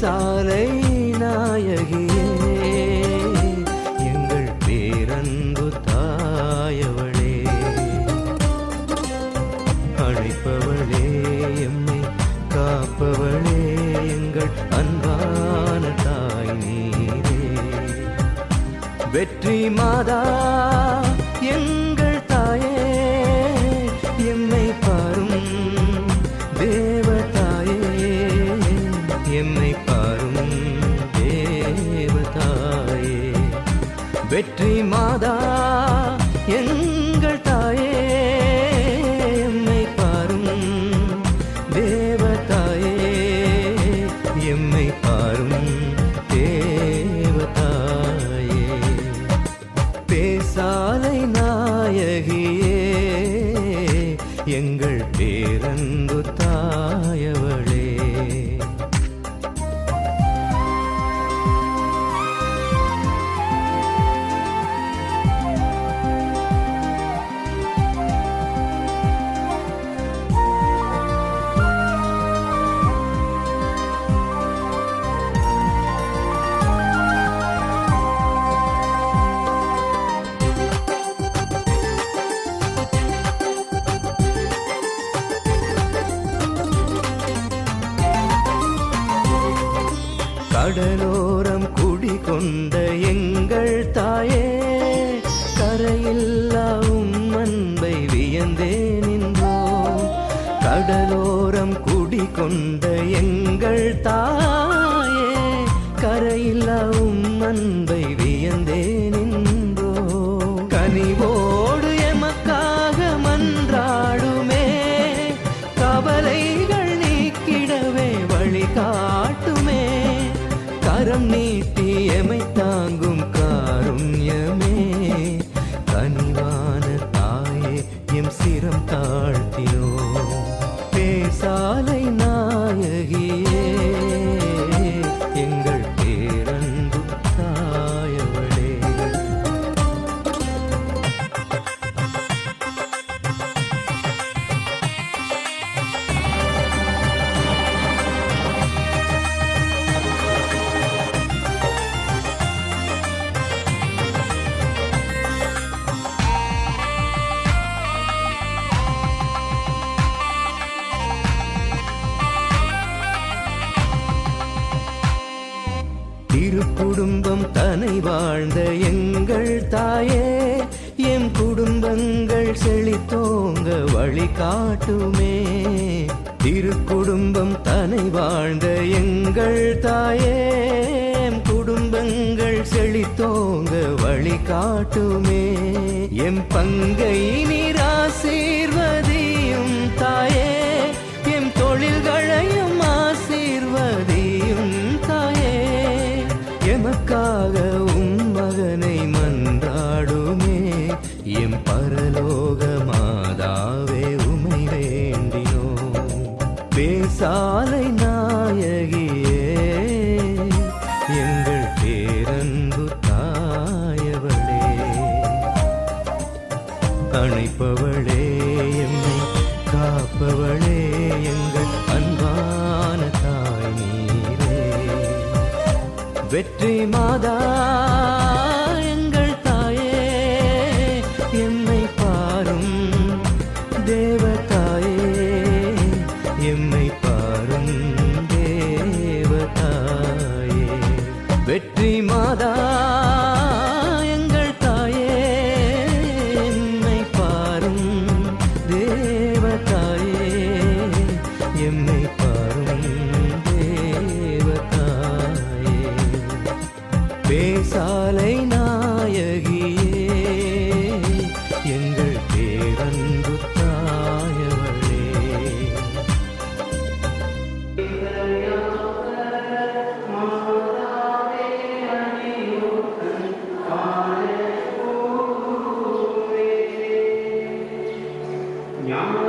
சாலை நாயகியே எங்கள் பேரன்பு தாயவளே. அழைப்பவளே எம்மை காப்பவளே. எங்கள் அன்பான தாய் நீரே. வெற்றி மாதா எங்கள் தாயே. எம்மை எங்கள் தாயே எம்மை பாரும் தேவ எம்மை பாரும் தேவ பேசாலை நாயகியே எங்கள் பேரன்பு தாயவளே. கொண்ட எங்கள் தாயே கரையில்லா உம் அன்பை வியந்தே நின்றோம். கடலோரம் குடிகொண்ட எங்கள் தாயே கரையில்லா உம் அன்பை வியந்தே நின்றோம். கனிவோ தாழ்த்தினோ பேசாலை நாயகி திருக்குடும்பம் தனை வாழ்ந்த எங்கள் தாயே எம் குடும்பங்கள் செழித்தோங்க வழி காட்டுமே. திருக்குடும்பம் தனை வாழ்ந்த எங்கள் தாயே எம் குடும்பங்கள் செழித்தோங்க வழி காட்டுமே. எம் பங்கை நீராசீர்வதியும் வெற்றி மாதா எங்கள் தாயே எம்மை பாரும் தேவ தாயே எம்மை பாரும் தேவ தாயே வெற்றி மாதா சாலை நாயகியே எங்கள் பேரன்பு தாயவளே. ஞான